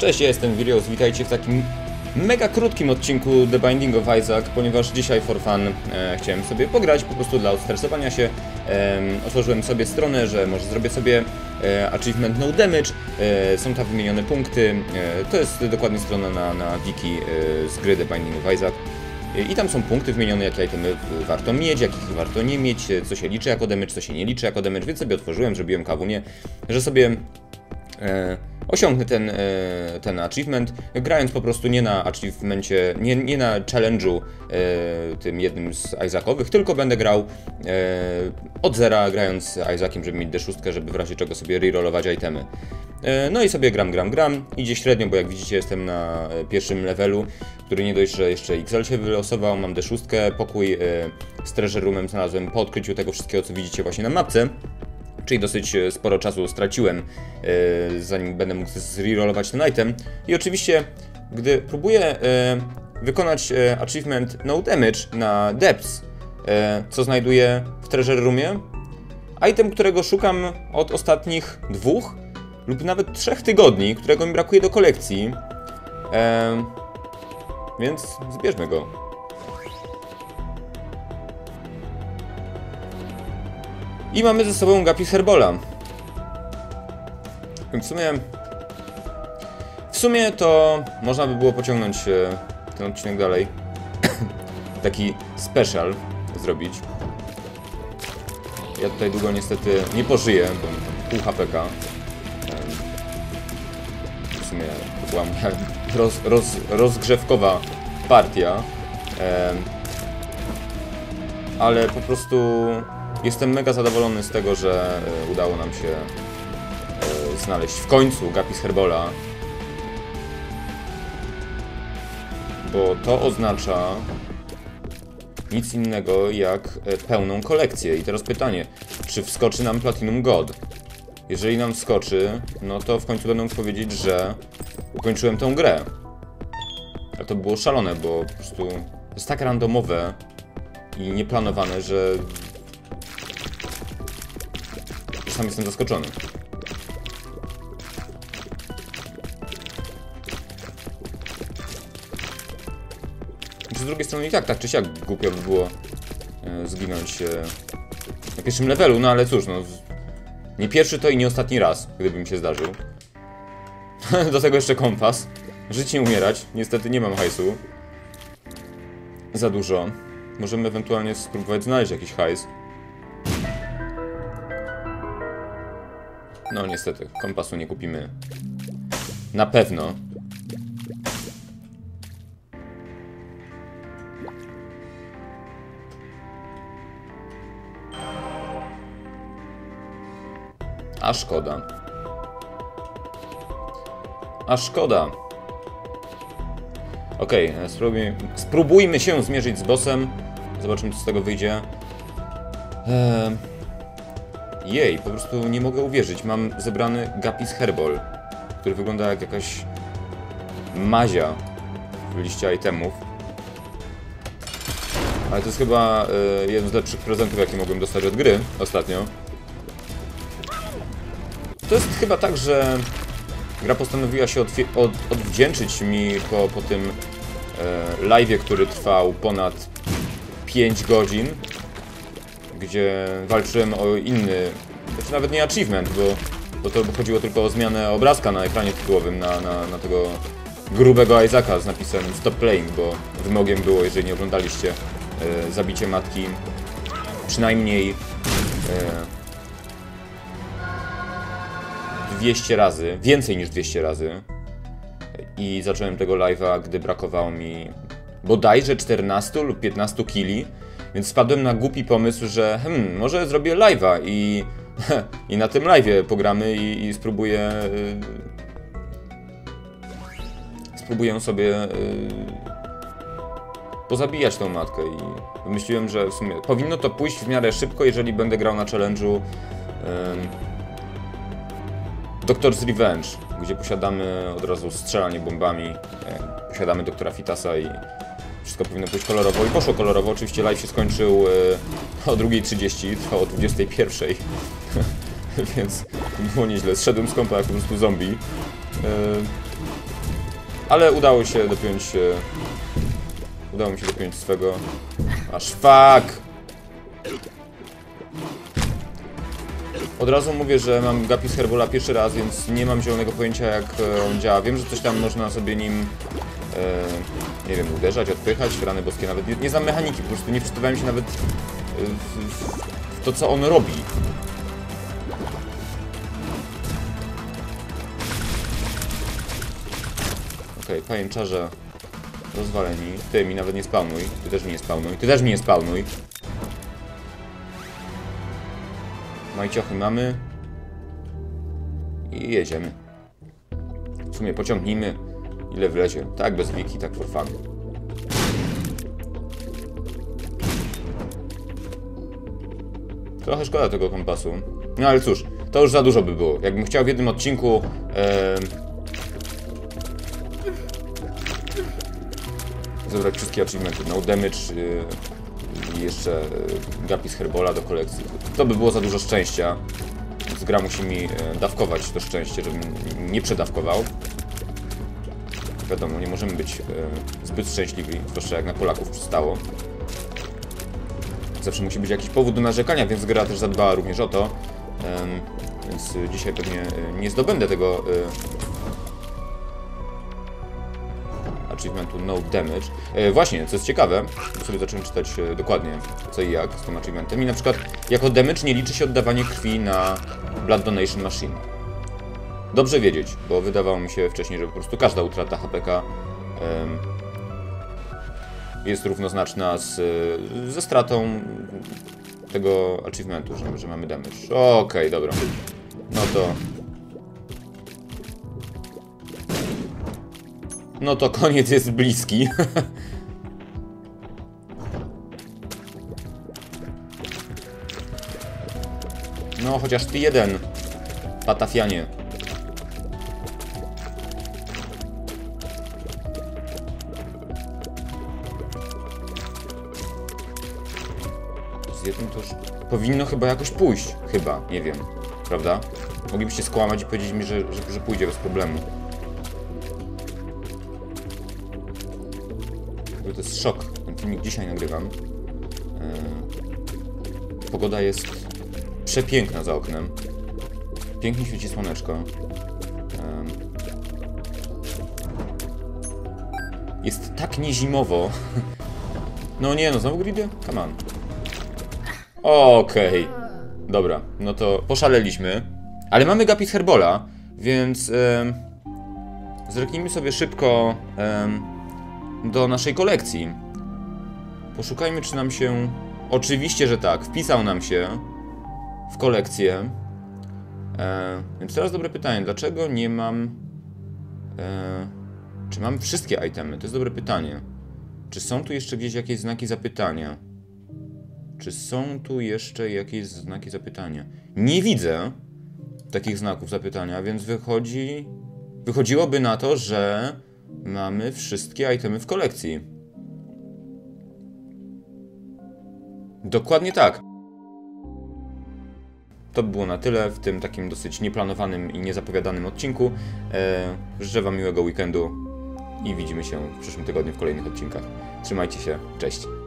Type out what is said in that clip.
Cześć, ja jestem Virios, witajcie w takim mega krótkim odcinku The Binding of Isaac, ponieważ dzisiaj for fun e, chciałem sobie pograć, po prostu dla odstresowania się. E, otworzyłem sobie stronę, że może zrobię sobie e, achievement no damage, e, są tam wymienione punkty, e, to jest dokładnie strona na, na wiki e, z gry The Binding of Isaac. I tam są punkty wymienione, jakie itemy warto mieć, jakich warto nie mieć, co się liczy jako damage, co się nie liczy jako damage, więc sobie otworzyłem, zrobiłem kawunię, że sobie osiągnę ten, e, ten achievement, grając po prostu nie na achievemencie, nie, nie na challenge'u e, tym jednym z Isaacowych, tylko będę grał e, od zera, grając Isaaciem, żeby mieć D6, żeby w razie czego sobie rerollować itemy. No i sobie gram, gram, gram. Idzie średnio, bo jak widzicie jestem na pierwszym levelu, który nie dość, że jeszcze XL się wylosował, mam D6, pokój z treasure roomem znalazłem po odkryciu tego wszystkiego, co widzicie właśnie na mapce. Czyli dosyć e, sporo czasu straciłem, e, zanim będę mógł zrerollować ten item. I oczywiście, gdy próbuję e, wykonać achievement No Damage na Depths, co znajduję w Treasure Roomie, item, którego szukam od ostatnich dwóch lub nawet trzech tygodni, którego mi brakuje do kolekcji. Więc zbierzmy go. I mamy ze sobą Gapi Herbola. W sumie... W sumie to można by było pociągnąć e, ten odcinek dalej. Taki special zrobić. Ja tutaj długo niestety nie pożyję, bo pół HPK. Em, W sumie to była moja roz, roz, rozgrzewkowa partia. Em, Ale po prostu jestem mega zadowolony z tego, że e, udało nam się e, znaleźć w końcu Gapis Herbola. Bo to oznacza nic innego jak e, pełną kolekcję. I teraz pytanie, czy wskoczy nam Platinum God? Jeżeli nam wskoczy, no to w końcu będę mógł powiedzieć, że ukończyłem tą grę. A to było szalone, bo po prostu jest tak randomowe i nieplanowane, że sam jestem zaskoczony. Z drugiej strony i tak, tak czy siak głupio by było e, zginąć e, na pierwszym levelu, no ale cóż, no nie pierwszy to i nie ostatni raz, gdyby mi się zdarzył. Do tego jeszcze kompas. Żyć nie umierać. Niestety nie mam hajsu. Za dużo. Możemy ewentualnie spróbować znaleźć jakiś hajs. No niestety, kompasu nie kupimy. Na pewno. A szkoda. A szkoda. Okej, e, spróbujmy, spróbujmy się zmierzyć z bossem. Zobaczymy, co z tego wyjdzie. Eee, jej, po prostu nie mogę uwierzyć. Mam zebrany Gapis Herbal, który wygląda jak jakaś mazia w liście itemów. Ale to jest chyba e, jeden z lepszych prezentów, jakie mogłem dostać od gry ostatnio. To jest chyba tak, że gra postanowiła się od, odwdzięczyć mi po, po tym e, live'ie, który trwał ponad 5 godzin, gdzie walczyłem o inny, znaczy nawet nie achievement, bo, bo to chodziło tylko o zmianę obrazka na ekranie tytułowym na, na, na tego grubego Isaaca z napisem Stop Playing, bo wymogiem było, jeżeli nie oglądaliście, e, zabicie matki przynajmniej e, 200 razy, więcej niż 200 razy. I zacząłem tego live'a, gdy brakowało mi bodajże 14 lub 15 kili, więc wpadłem na głupi pomysł, że hmm, może zrobię live'a i, i na tym live'ie pogramy i, i spróbuję y, spróbuję sobie y, pozabijać tą matkę i wymyśliłem, że w sumie powinno to pójść w miarę szybko, jeżeli będę grał na challenge'u ym, Doctor's Revenge, gdzie posiadamy od razu strzelanie bombami, e, posiadamy doktora Fitasa i wszystko powinno pójść kolorowo. I poszło kolorowo, oczywiście live się skończył e, o 2.30, trwał o 21.00, więc było nieźle. Zszedłem z kąpa jak po prostu zombie. ale udało się dopiąć... e, udało mi się dopiąć swego... Aż fuck! Od razu mówię, że mam Gapis Herbola pierwszy raz, więc nie mam zielonego pojęcia jak e, on działa. Wiem, że coś tam można sobie nim, e, nie wiem, uderzać, odpychać, rany boskie nawet. Nie, nie znam mechaniki, po prostu nie wczytywałem się nawet e, w, w, w to, co on robi. Okej, okay, pajęczarze rozwaleni. Ty mi nawet nie spawnuj, ty też mi nie spawnuj, ty też mi nie spawnuj. Majciochy mamy. I jedziemy. W sumie pociągnijmy ile wlezie. Tak bez wiki, tak for fun. Trochę szkoda tego kompasu. No ale cóż, to już za dużo by było. Jakbym chciał w jednym odcinku... zebrać wszystkie achievementy. No damage y, i jeszcze y, Gapis Herbola do kolekcji. To by było za dużo szczęścia. Więc gra musi mi y, dawkować to szczęście, żebym nie przedawkował. Wiadomo, nie możemy być y, zbyt szczęśliwi, zwłaszcza jak na Polaków przystało. Zawsze musi być jakiś powód do narzekania, więc gra też zadbała również o to. Em, więc dzisiaj pewnie y, nie zdobędę tego y, achievementu No Damage. E, właśnie, co jest ciekawe, bo sobie zacząłem czytać e, dokładnie co i jak z tym achievementem i na przykład jako damage nie liczy się oddawanie krwi na Blood Donation Machine. Dobrze wiedzieć, bo wydawało mi się wcześniej, że po prostu każda utrata HPK jest równoznaczna z, ze stratą tego achievementu, że, że mamy damage. Okej, dobra. No to No to koniec jest bliski. No, chociaż ty jeden. Patafianie. Z jednym to już powinno chyba jakoś pójść. Chyba, nie wiem. Prawda? Moglibyście skłamać i powiedzieć mi, że, że, że pójdzie bez problemu. To jest szok. Ten filmik dzisiaj nagrywam. Yy, Pogoda jest przepiękna za oknem. Pięknie świeci słoneczko. Yy, Jest tak niezimowo. No nie no, znowu gridy? Come on. Okej. Dobra, no to poszaleliśmy. Ale mamy Gapis Herbola, więc... em, zerknijmy sobie szybko... em, do naszej kolekcji. Poszukajmy, czy nam się. Oczywiście, że tak. Wpisał nam się w kolekcję. E, więc teraz dobre pytanie. Dlaczego nie mam. E, czy mam wszystkie itemy? To jest dobre pytanie. Czy są tu jeszcze gdzieś jakieś znaki zapytania? Czy są tu jeszcze jakieś znaki zapytania? Nie widzę takich znaków zapytania, więc wychodzi. Wychodziłoby na to, że mamy wszystkie itemy w kolekcji. Dokładnie tak. To by było na tyle w tym takim dosyć nieplanowanym i niezapowiadanym odcinku. E, życzę Wam miłego weekendu i widzimy się w przyszłym tygodniu w kolejnych odcinkach. Trzymajcie się, cześć.